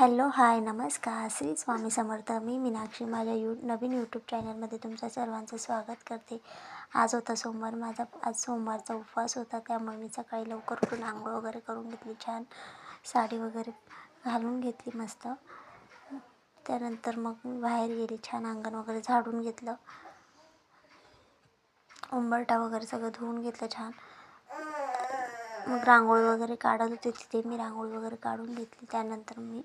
Hello hi नमस्कार. श्री स्वामी समर्थ. मी मीनाक्षी. माझ्या you Naveen YouTube चॅनलमध्ये तुमच्या सर्वांचं स्वागत करते. आज होता सोमवार. माझा आज सोमवारचा उपवास होता. त्यामुळे मी सकाळी लवकर उठून आंघोळ वगैरे करून घेतली. छान साडी वगैरे घालून घेतली मस्त. त्यानंतर मग मी बाहेर गेली. छान अंगण वगैरे झाडून घेतलं. उंबरटा वगैरे सगळं धुवून घेतलं छान. मग रांगोळी वगैरे काढत होते. तिथे मी रांगोळी वगैरे काढून घेतली. त्यानंतर मी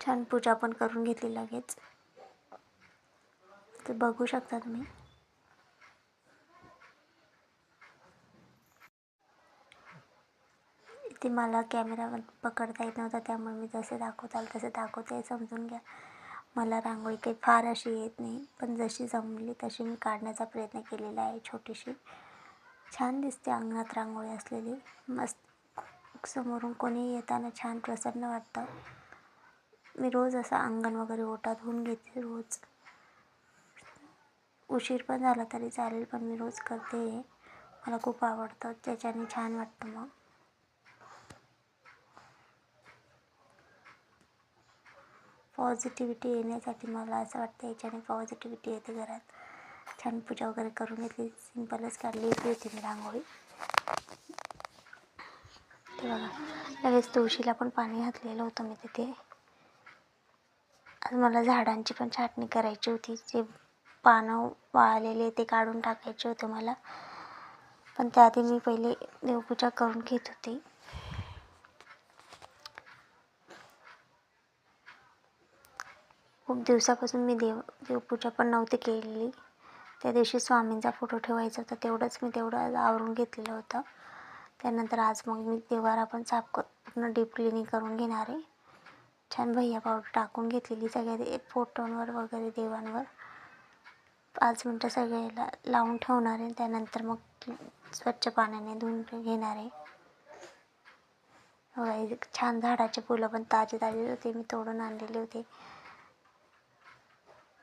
छान पूजा पण करून घेतली लगेच. ते बघू शकता तुम्ही. इथे मला कॅमेरा पकडता येत नव्हता त्यामुळे मी जसे दाखवत तसे दाखवते समजून घ्या. मला रांगोळी काही फार अशी येत नाही पण जशी जमली तशी मी काढण्याचा प्रयत्न केलेला आहे छोटीशी. छान दिसते अंगणात रांगोळी असलेली. मस्त. समोरून कोणी येताना छान प्रसन्न वाटतं. मी रोज असं अंगण वगैरे ओटा धुवून घेते रोज. उशीर पण झाला तरी चालेल पण मी रोज करते हे. मला खूप आवडतं त्याच्याने छान वाटतं मग. पॉझिटिव्हिटी येण्यासाठी मला असं वाटतं याच्याने पॉझिटिव्हिटी येते घरात. छान पूजा वगैरे करून घेतली सिंपलच काढली होती मी रांगोळी. ते बघा लगेच तुळशीला पण पाणी घातलेलं होतं मी तिथे. आज मला झाडांची पण छाटणी करायची होती. जे पानं वाळलेले ते काढून टाकायचे होते मला. पण त्याआधी मी पहिले देवपूजा करून घेत होते. खूप दिवसापासून मी देव देवपूजा पण नव्हती केलेली. त्या दिवशी स्वामींचा फोटो ठेवायचा होता. तेवढंच मी तेवढं आवरून घेतलेलं होतं. त्यानंतर आज मग मी देवारा पण साफ कर पूर्ण डीप क्लिनिंग करून घेणार आहे. छान भैया पावडर टाकून घेतलेली सगळ्या फोटोंवर वगैरे देवांवर. पाच मिनटं सगळ्याला लावून ठेवणार आहे. त्यानंतर मग स्वच्छ पाण्याने धुवून घेणार आहे. बघा छान झाडाचे फुलं पण ताजे ताजे होते. मी तोडून आणलेले होते.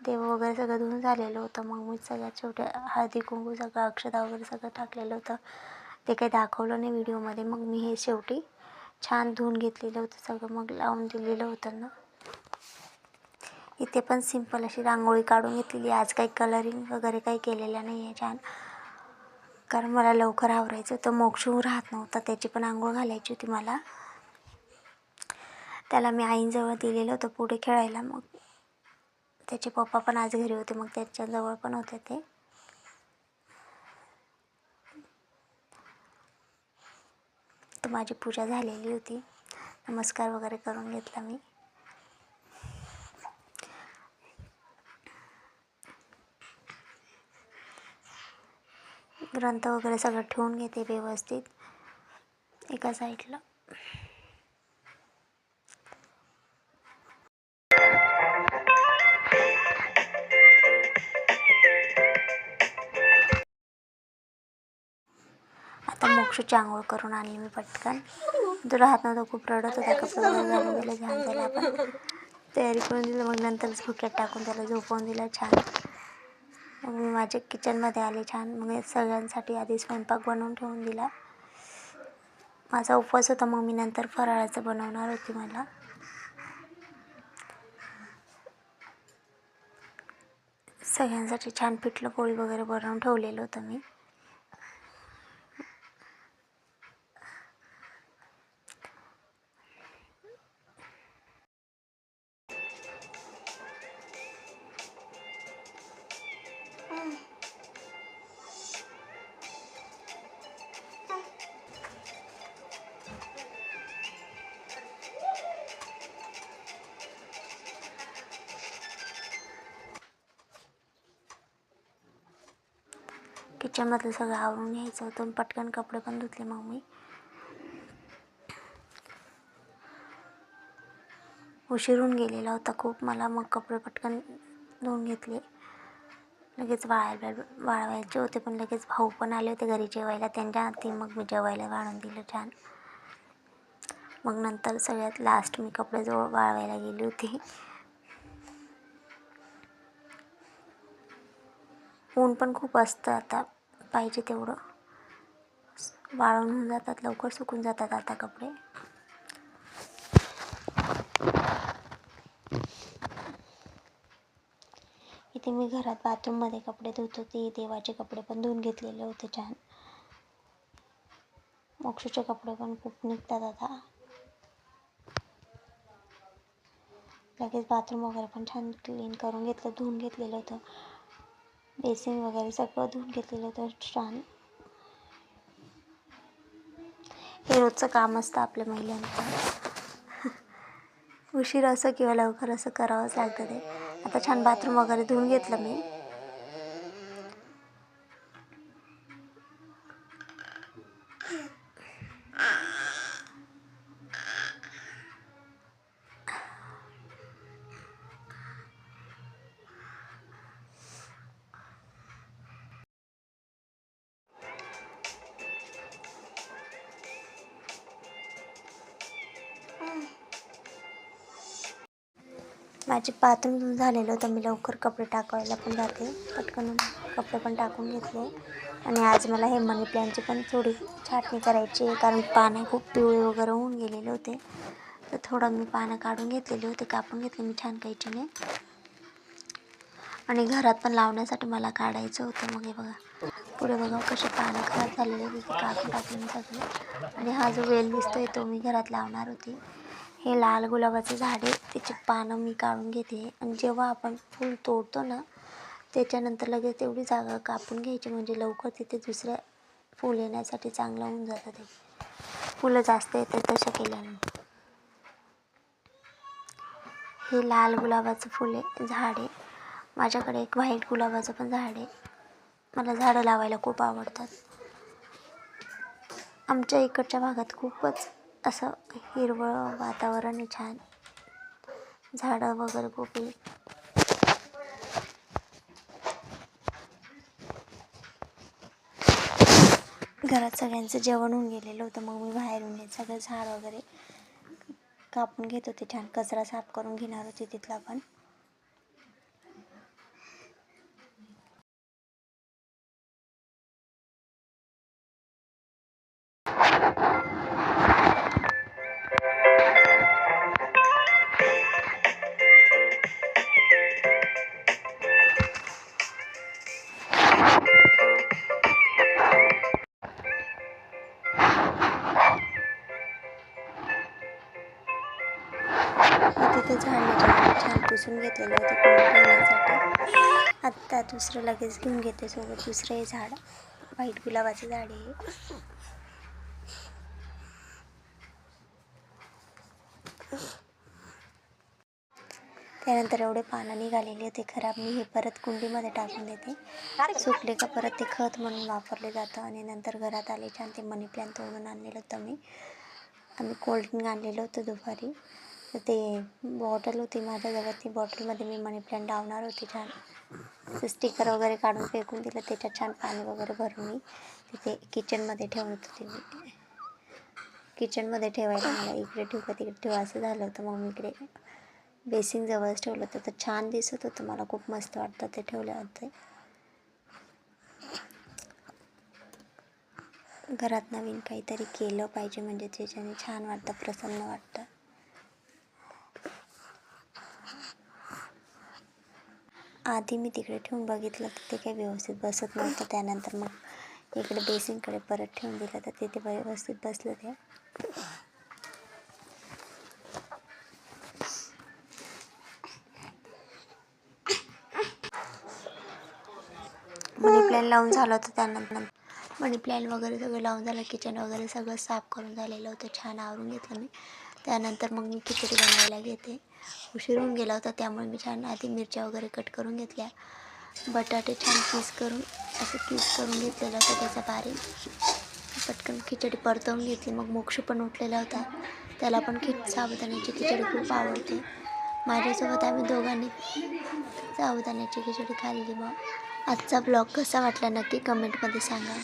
देव वगैरे सगळं धुवून झालेलं होतं. मग मी सगळ्या छोट्या हळदी कुंकू सगळं अक्षदा वगैरे सगळं टाकलेलं होतं. ते काही दाखवलं नाही व्हिडिओमध्ये. मग मी हे शेवटी छान धुवून घेतलेलं होतं सगळं मग लावून दिलेलं होतं ना. इथे पण सिंपल अशी रांगोळी काढून घेतलेली. आज काही कलरिंग वगैरे काही केलेलं नाही आहे छान. कारण मला लवकर आवरायचं होतं. मोक्षू राहत नव्हता त्याची पण आंघोळ घालायची होती मला. त्याला मी आईंजवळ दिलेलं होतं पुढे खेळायला. मग त्याचे पप्पा पण आज घरी होते मग त्याच्याजवळ पण होते ते. माझी पूजा झालेली होती. नमस्कार वगैरे करून घेतला मी. ग्रंथ वगैरे सगळं ठेवून घेते व्यवस्थित. एका साईडला आता आंघोळ करून आणली मी पटकन तुला हात नव्हता खूप रडत होता कपडा वगैरे घालून दिलं छान त्याला आपण. तयारी करून दिलं मग नंतरच भुक्यात टाकून त्याला झोपवून दिलं छान. मग मी माझ्या किचनमध्ये आले छान. मग सगळ्यांसाठी आधी स्वयंपाक बनवून ठेवून दिला. माझा उपवास होता मग मी नंतर फराळाचं बनवणार होती मला. सगळ्यांसाठी छान पिठलं पोळी वगैरे बनवून ठेवलेलं होतं मी. किचनमधलं सगळं आवरून घ्यायचं होतं पटकन कपडे पण धुतले मग मी उशिरून गेलेला होता खूप. मला मग कपडे पटकन धुवून घेतले. लगेच वाळायला वाळवायचे होते पण लगेच भाऊ पण आले होते घरी जेवायला. त्यांच्या हाती मग मी जेवायला वाळून दिलं छान. मग नंतर सगळ्यात लास्ट मी कपडे जवळ वाळवायला गेली होती. ऊन पण खूप असतं आता. पाहिजे तेवढं. वाळून होऊन जातात लवकर सुकून जातात आता कपडे. इथे मी घरात बाथरूममध्ये कपडे धुत होते. देवाचे कपडे पण धुवून घेतलेले होते छान. मोक्षूचे कपडे पण खूप निघतात आता. लगेच बाथरूम वगैरे पण छान क्लीन करून घेतलं धुवून घेतलेलं होतं. बेसिन वगैरे सगळं धुवून घेतलेलं तर छान. हे रोजचं काम असतं आपल्या महिलांचं. उशीर असं किंवा लवकर असं करावंच लागतं ते. आता छान बाथरूम वगैरे धुवून घेतलं मी. माझे बाथरूम धुवून झालेलं होतं. मी लवकर कपडे टाकायला पण जाते. पटकन कपडे पण टाकून घेतले. आणि आज मला हे मनी प्लॅनची पण थोडी छाटणी करायची आहे कारण पानं खूप पिवळे वगैरे होऊन गेलेले होते. तर थोडं मी पानं काढून घेतलेले होते कापून घेतले मी छान कैचीने आणि घरात पण लावण्यासाठी मला काढायचं होतं. मग हे बघा. पुढे बघा कसे पानं खराब झालेले होते ते काढून टाकले मी सगळे. आणि हा जो वेल दिसतोय तो मी घरात लावणार होती. हे लाल गुलाबाचं झाड आहे त्याची पानं मी काढून घेते. आणि जेव्हा आपण फूल तोडतो ना त्याच्यानंतर लगेच तेवढी जागा कापून घ्यायची. म्हणजे लवकर तिथे दुसऱ्या फूल येण्यासाठी चांगलं होऊन जातं ते. फुलं जास्त येते तसं केल्याने. हे लाल गुलाबाचं फुले झाड आहे. माझ्याकडे एक व्हाईट गुलाबाचं पण झाड आहे. मला झाडं लावायला खूप आवडतात. आमच्या इकडच्या भागात खूपच असं हिरवळ वातावरण आहे छान. झाडं वगैरे खूप घरात सगळ्यांचं जेवण होऊन गेलेलं होतं. मग मी बाहेरून येत सगळं झाड वगैरे कापून घेत होते. छान कचरा साफ करून घेणार होते तिथला पण. पुसून घेतलेलं होतं कुंडी आत्ता दुसरं लगेच घेऊन घेते सोबत. दुसरं हे झाड. व्हाईट गुलाबाचं झाड आहे त्यानंतर एवढे पानं निघालेले होते खराब. मी हे परत कुंडीमध्ये टाकून देते. सुकले का परत ते खत म्हणून वापरले जातं. आणि नंतर घरात आले छान ते मनी प्लॅन तोडून आणलेलं होतं मी. आम्ही कोल्ड्रिंक आणलेलं होतं दुपारी. तर ते बॉटल होती माझ्याजवळ ती बॉटलमध्ये मी मनी प्लॅन्ट लावणार होती छान. ते स्टिकर वगैरे काढून फेकून दिलं. त्याच्यात छान पाणी वगैरे भरून मी तिथे किचनमध्ये ठेवत होती मी. किचनमध्ये ठेवायला मला इकडे ठेवू का तिकडे ठेवा असं झालं होतं. मग मी इकडे बेसिन जवळच ठेवलं होतं. तर छान दिसत होतं. मला खूप मस्त वाटतं ते ठेवल्यावर घरात नवीन काहीतरी केलं पाहिजे. म्हणजे त्याच्याने छान वाटतं प्रसन्न वाटतं. आधी मी तिकडे ठेवून बघितलं तर ते काही व्यवस्थित बसत नव्हतं. त्यानंतर मग इकडे बेसिनकडे परत ठेवून दिलं तर तिथे व्यवस्थित बसलं ते. मनी प्लॅन लावून झालं होतं त्यानंतर. मनी प्लॅन वगैरे सगळं लावून झालं. किचन वगैरे सगळं साफ करून झालेलं होतं. छान आवरून घेतलं मी. त्यानंतर मग मी खिचडी बनवायला घेते. उशीर होऊन गेला होता त्यामुळे मी छान आधी मिरच्या वगैरे कट करून घेतल्या. बटाटे छान पीस करून असं पीस करून घेतलेलं होतं त्याचा बारीक. पटकन खिचडी परतवून घेतली. मग मोक्ष पण उठलेला होता. त्याला पण खिच साबुदाण्याची खिचडी खूप आवडते. माझ्यासोबत आम्ही दोघांनी साबुदाण्याची खिचडी खाल्ली. मग आजचा ब्लॉग कसा वाटला नक्की कमेंटमध्ये सांगा.